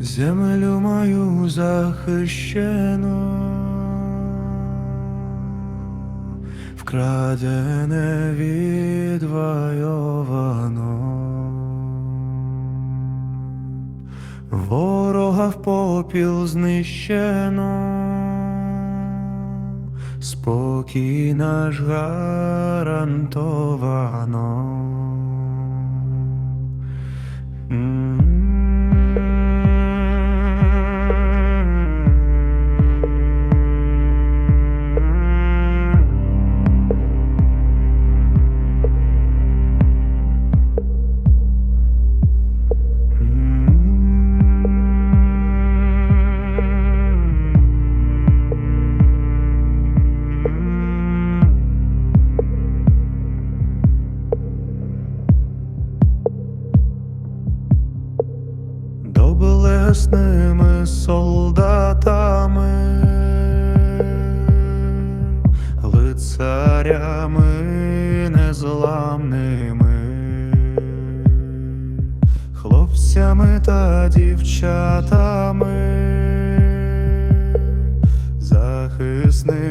землю мою захищену, вкрадене відвойовано, ворога в попіл знищено, спокій наш гарантовано. Доблесними солдатами, лицарями незламними, хлопцями та дівчатами, захисниками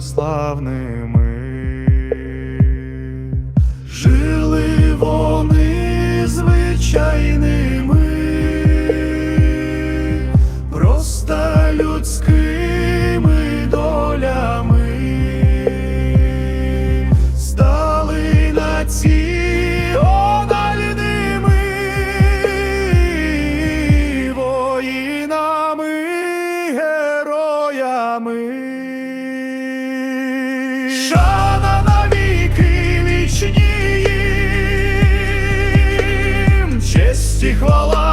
славними. Жили вони звичайними, вічні їм, честь і хвала